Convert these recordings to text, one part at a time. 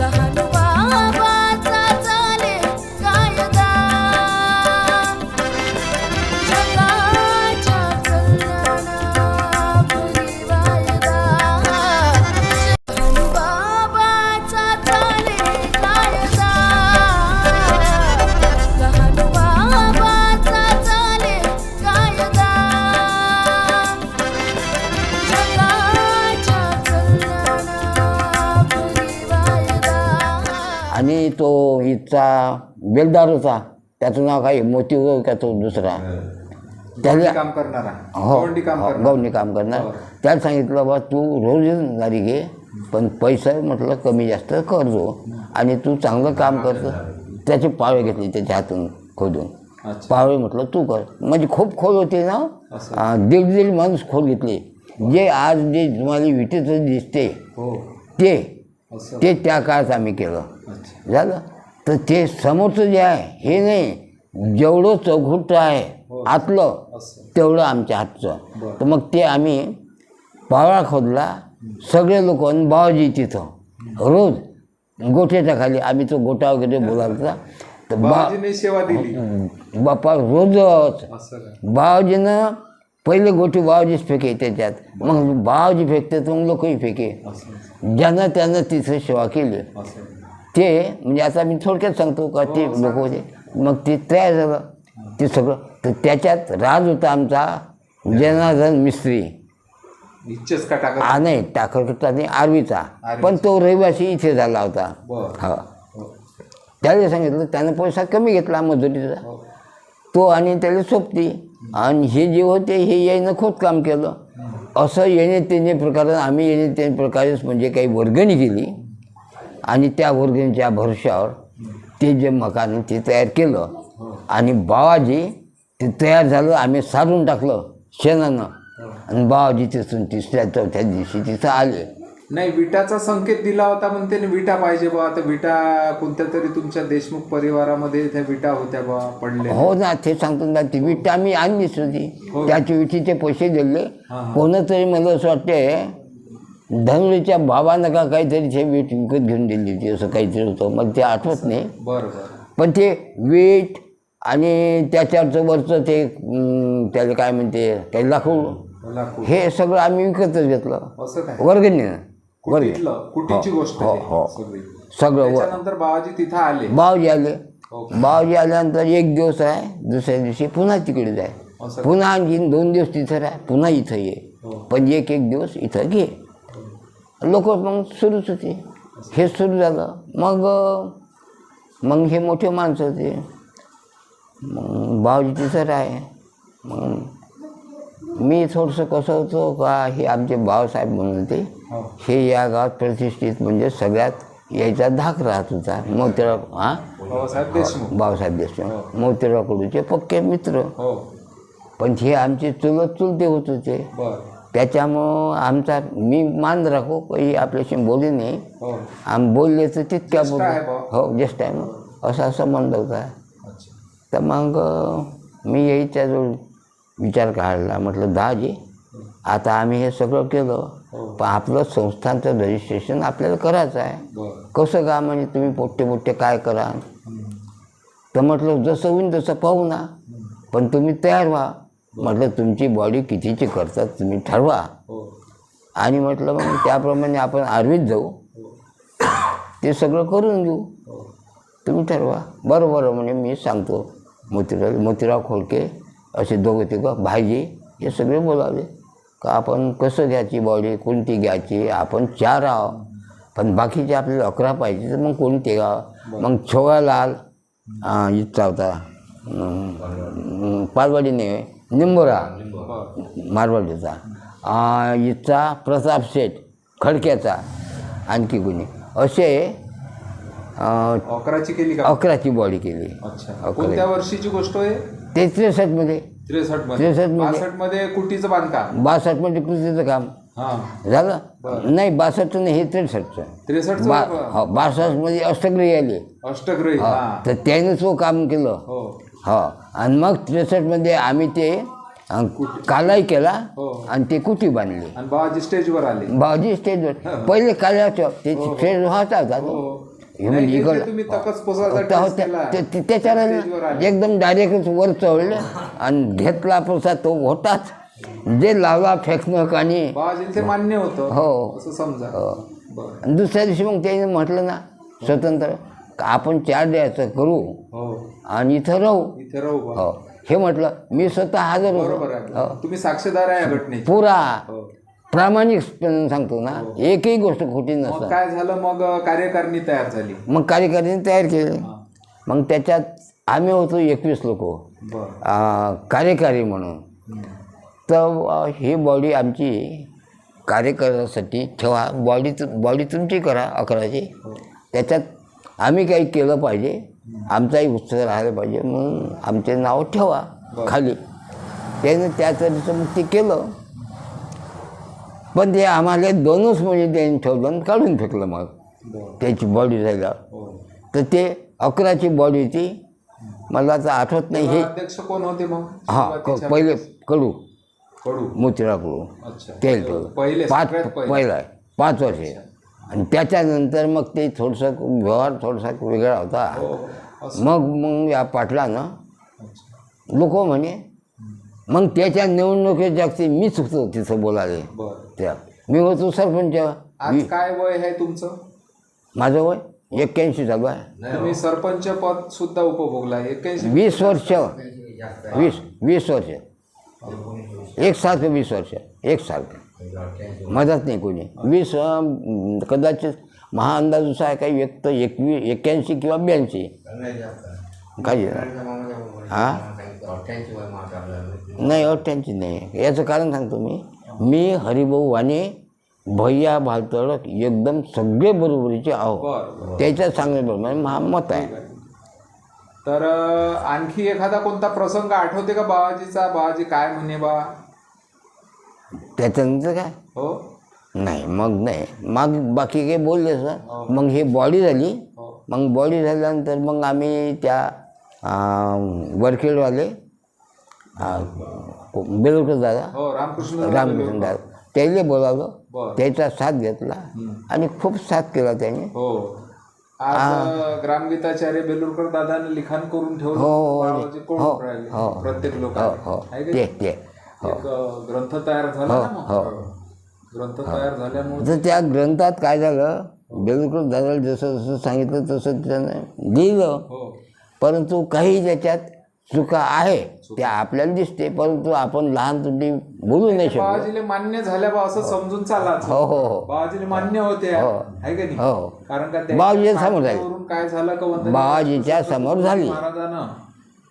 लहान इथचा बेलदार होता त्याचं नाव काय? मोती का तो दुसरा. त्याला काम करणारा. हो. गवंडी काम हो, करणारा. करणार. त्याला सांगितलं बा तू रोज गाडी घे पण पैसा म्हटलं कमी जास्त करतो आणि तू चांगलं काम करतो त्याचे पावे घेतले त्याच्या हातून खोदून. पावे म्हटलं तू कर. म्हणजे खूप खोल होते ना? दीड दीड माणूस खोल घेतले. जे आज जे तुम्हाला विटेचं दिसते हो. ते ते त्या काळात आम्ही केलं. झालं? तर ते समोरचं जे आहे हे नाही. जेवढं चौघुट आहे आतलं असं. तेवढं आमच्या हातचं. तर मग ते आम्ही पावळा खोदला सगळे लोक आणि बाबाजी तिथं. रोज गोठ्याच्या खाली आम्ही तो गोटा वगैरे बोलायचा तर बा सेवा दिली. बापा रोजच. बाबाजीनं पहिले गोटी बाबाजीच फेके त्याच्यात. मग बाबाजी फेकते तर मग लोकही फेके. ज्यानं त्यानं तिथं सेवा केली. ते म्हणजे आता मी थोडक्यात सांगतो का ते लोक होते. मग ते तयार झालं ते सगळं. तर त्याच्यात राज होता आमचा जनार्दन मिस्त्री. इच्छेच का टाकत हा नाही टाकरकरता नाही आर्वीचा. पण तो रहिवासी इथे झाला होता. हा. हो. त्याला सांगितलं त्यानं पैसा कमी घेतला मजुरीचा. हो. तो आणि त्याला सोबती. आणि हे जे होते हे यायनं खोदकाम केलं. असं येणे तेने प्रकारे आम्ही येणे तेने प्रकारेच म्हणजे काही वर्गणी केली. आणि त्या वर्गणीच्या भरशावर ते जे मकान ते तयार केलं. आणि बावाजी ते तयार झालं आम्ही सारून टाकलं शेणानं. आणि बावाजी तिथून तिसऱ्या चौथ्या दिवशी तिथं आले. नाही विटाचा संकेत दिला होता म्हणते ना विटा पाहिजे बा तर विटा कोणत्या तरी तुमच्या देशमुख परिवारामध्ये त्या विटा होत्या बा पडले हो ना ते सांगतो ना ती विट आम्ही आणलीच होती. त्याच्या विटीचे पैसे दिले. कोणतरी मला असं वाटते धनगडीच्या बाबानं का काहीतरी ते वीट विकत घेऊन दिली होती असं काहीतरी होतं. मग ते आठवत नाही. पण ते वीट आणि त्याच्यावरचं वरचं ते त्याला काय म्हणते काही लाकूड. हे सगळं आम्ही विकतच घेतलं. वर्गणीनं वर्ग कुटीतलं कुटीची गोष्ट हो, आहे हो. सगळी. बाबाजी तिथं आले. बावजी आले. हो. बावजी आल्यानंतर एक दिवस आहे दुसऱ्या दिवशी पुन्हा तिकडे जाय. पुन्हा आणखीन दोन दिवस तिथं राह पुन्हा इथं ये. हो. पण एक एक दिवस इथं घे. लोक मग सुरूच होते. हे सुरू झालं. मग मग हे मोठे माणसं होते. मग बावजी तिथं राहे मग मी थोडंसं कसं होतो का हे आमचे बावसाहेब म्हणून होते. हो. हे या गावात प्रतिष्ठित म्हणजे सगळ्यात यायचा धाक राहत होता. मोतीराव हां? बाबासाहेब देशमुख. देशमुख. मोतीराव कडूचे पक्के मित्र. हो. पण हे आमचे चुलत चुलते होत होते. त्याच्यामुळं आमचा मी मान राखो काही आपल्याशी बोलले नाही हो. आम्ही बोलले तर तितक्या बुवा. हो ज्येष्ठ आहे मग असं असं म्हणलं होता. तर मग मी यायच्याजवळ विचार काढला. म्हटलं दाजी आता आम्ही हे सगळं केलं. पण आपलं संस्थांचं रजिस्ट्रेशन आपल्याला करायचं आहे. कसं का म्हणजे तुम्ही पोट्टे पोट्टे काय करा तर म्हटलं जसं होईन तसं पाहू ना. पण तुम्ही तयार व्हा. म्हटलं तुमची बॉडी कितीची करतात तुम्ही ठरवा. हो. आणि म्हटलं मग त्याप्रमाणे आपण आर्वीत जाऊ. ते सगळं करून घेऊ हो. तुम्ही ठरवा. बरं बरं म्हणे मी सांगतो. मोतीराव मोतीराव खोडके असे दोघं तिघं भाईजी हे सगळे बोलावले. का आपण कसं घ्यायची बॉडी कोणती घ्यायची? आपण चार आहो पण बाकीचे आपल्याला अकरा पाहिजे तर मग कोणते गाव मग छोगालाल अं, इथचा होता अं, पालवाडीने निंबोरा. मारवाडीचा अं, इथचा प्रताप शेठ खडक्याचा आणखी कोणी. असे अकराची केली का? अकराची बॉडी केली. अच्छा. कोणत्या वर्षीची गोष्ट आहे? ते त्रेसष्टमध्ये. त्रेसष्टमध्ये 63 मध्ये. बासष्टमध्ये कुटीचं बांधकाम काम. हा. झालं? नाही बासष्ट नाही हे त्रेसष्ट बा हो बासष्टमध्ये अष्टग्रही आले. अष्टग्रही हा. तर त्याने तो काम केलं. हो हो आणि मग त्रेसष्टमध्ये आम्ही ते कालाही केला हो. आणि ते कुटी बांधली आणि बाबाजी स्टेजवर आले भाऊजी स्टेजवर पहिले काल्याचं ते स्टेज. हो हे नाही, ते इकडं तुम्ही तकस पोसाचा होता. केला. ते- ते- आले. एकदम डायरेक्टच वर चढले आणि घेतला प्रसाद तो होताच जे लावला फेकणं आणि मान्य होतं हो. असं समजा बरं आणि दुसऱ्या दिवशी मग त्याने म्हटलं ना स्वतंत्र का आपण चार द्यायचं करू? हो. आणि इथं राहू. इथे राहू बा. हो. हे म्हटलं मी स्वतः हजर बरोबर होतो आहे तुम्ही साक्षीदार आहे या घटनेची. पुरा. हो. प्रामाणिकपणे सांगतो ना एकही गोष्ट खोटी मग नसतं काय झालं? मग कार्यकारिणी तयार झाली. मग कार्यकारिणी तयार केले. हा. मग त्याच्यात आम्ही होतो एकवीस लोक. बर. कार्यकारी म्हणून. तर अ, ही बॉडी आमची कार्यकरासाठी ठेवा. बॉडी बॉडी तुमची करा अकराची. त्याच्यात आम्ही काही केलं पाहिजे. आमचाही उत्साह राहायला पाहिजे. म्हणून आमचे नाव ठेवा खाली. त्यानं त्या तऱ्हेचं मग ते केलं. पण ते आम्हाला दोनच म्हणजे त्यांनी ठेवलं आणि काढून फेकलं मग. त्याची बॉडी जायला. हो. तर ते अकराची बॉडी होती. मला आता आठवत नाही हे. अध्यक्ष कोण होते मग? हां पहिले कडू. कडू. मोतीरा कडू. तेल पाच पहिले. पाच वर्षे. आणि त्याच्यानंतर मग ते थोडंसं व्यवहार थोडासा वेगळा होता. हो असं. मग मग या पाटलानं लोक म्हणे. मग त्याच्या निवडणुकीत जागती मीच होतो तिथं बोलाले बर. त्या मी होतो सरपंच. आज काय वय आहे तुमचं? माझं वय एक्क्याऐंशी चालू आहे. तुम्ही सरपंच पद सुद्धा उपभोगला एक्क्याऐंशी वीस वर्ष. वीस वीस वर्ष. एक सारखं वीस वर्ष. एक सारखं. मदत नाही कोणी. वीस कदाचित महाअंदाज असा आहे काही व्यक्त एकवी एक्क्याऐंशी किंवा ब्याऐंशी. काही हां? नाही अठ्ठ्याऐंशी नाही. याचं कारण सांगतो मी. मी हरिभाऊ वाणे भैया भालतडक एकदम सगळे बरोबरीचे आहो. त्याच्यात सांगण्याबरोबर हा मत आहे. तर आणखी एखादा कोणता प्रसंग आठवते का बाबाजीचा? बाबाजी काय म्हणे बा? त्याच्यानंतर काय? हो. नाही मग नाही. मग बाकी काही बोलले सर. मग ही बॉडी झाली. हो. मग बॉडी झाल्यानंतर मग आम्ही त्या वरखेडवाले बेलकर दादा हो रामकृष्ण रामकृष्ण दादा त्याला बोलावलं. त्याचा साथ घेतला आणि खूप साथ केला त्याने. हो. आज ग्रामगीताचार्य बेलुरकर दादाने लिखाण करून ठेवलं. हो, हो, हो, हो. प्रत्येक हो हो. एक अं, ग्रंथ तयार झाला ना मग? हो. ग्रंथ तयार झाल्यामुळे तर त्या ग्रंथात काय झालं? बेलकर दादाला जसं जसं सांगितलं तसं त्यानं लिहिलं. हो. परंतु काही त्याच्यात चुका आहे त्या आपल्याला दिसते परंतु आपण लहान तुटी बोलू नाही शकतो. बाबाजीले मान्य झाल्या बा असं समजून चाला हो हो हो. बाबाजीले मान्य होते आहे का नाही? हो. कारण का त्या बाबाजीच्या समोर झाली. काय झालं का वंदनीय बाबाजीच्या समोर झाली. महाराजानं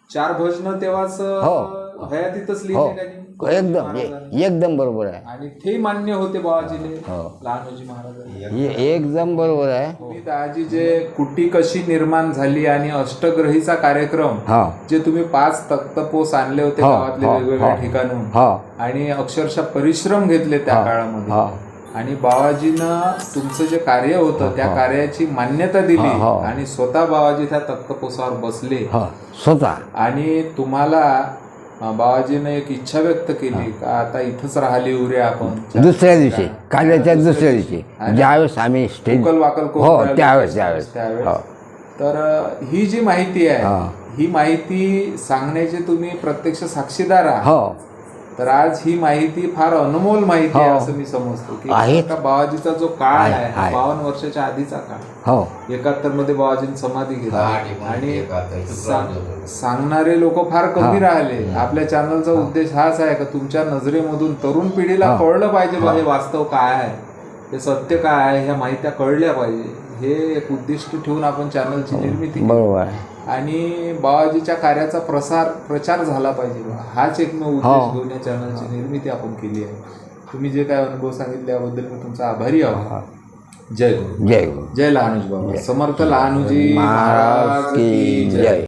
चार भजन तेव्हाच हो. हयातीतच हो लिहिले का नाही? एकदम महाराजांनी. ए- एकदम बरोबर आहे. आणि ते मान्य होते बाबाजीले हो. लहानोजी महाराजांनी हे एकदम बरोबर आहे. तुम्ही दाजी जे कुटी कशी निर्माण झाली आणि अष्टग्रहीचा कार्यक्रम हा. जे तुम्ही पाच तक्तपोस आणले होते हो, गावातले हो, वेगवेगळ्या हो. ठिकाणून हा. आणि अक्षरशः परिश्रम घेतले त्या हा. काळामध्ये. आणि बाबाजीनं तुमचं जे कार्य होतं त्या कार्याची मान्यता दिली हा, हा. आणि स्वतः बाबाजी त्या तक्तपोसावर बसले. हा. स्वतः. आणि तुम्हाला बाबाजीनं एक इच्छा व्यक्त केली का आता इथंच राहिली उरे आपण. दुसऱ्या दिवशी कार्याच्या दुसऱ्या दिवशी. ज्यावेळेस आम्ही स्टेज उकल वाकल हो. त्यावेळेस त्यावेळेस. त्यावेळेस. हो. तर ही जी माहिती आहे हा. ही माहिती सांगण्याचे तुम्ही प्रत्यक्ष साक्षीदार आहात. हो. तर आज ही माहिती फार अनमोल माहिती आहे हो. असं मी समजतो की. आता बाबाजीचा जो काळ आहे. बावन्न वर्षाच्या आधीचा काळ हो. एकाहत्तरमध्ये बाबाजींनी समाधी घेतली. आणि सांग- सांगणारे लोक फार कमी राहिले. आपल्या चॅनलचा उद्देश हाच आहे का तुमच्या नजरेमधून तरुण पिढीला कळलं पाहिजे बा हे वास्तव काय आहे? हे सत्य काय आहे? ह्या माहित्या कळल्या पाहिजे. हे एक उद्दिष्ट ठेवून आपण चॅनलची निर्मिती केली. बरोबर. आणि बाबाजीच्या कार्याचा प्रसार प्रचार झाला पाहिजे. हाच एकमेव उद्देश घेऊन या चॅनलची निर्मिती आपण केली आहे. तुम्ही जे काय अनुभव सांगितले याबद्दल मी तुमचा आभारी आहोत जय गुरु. जय गुरु. जय लहानुजी बाबा. समर्थ लहानुजी महाराज की जय.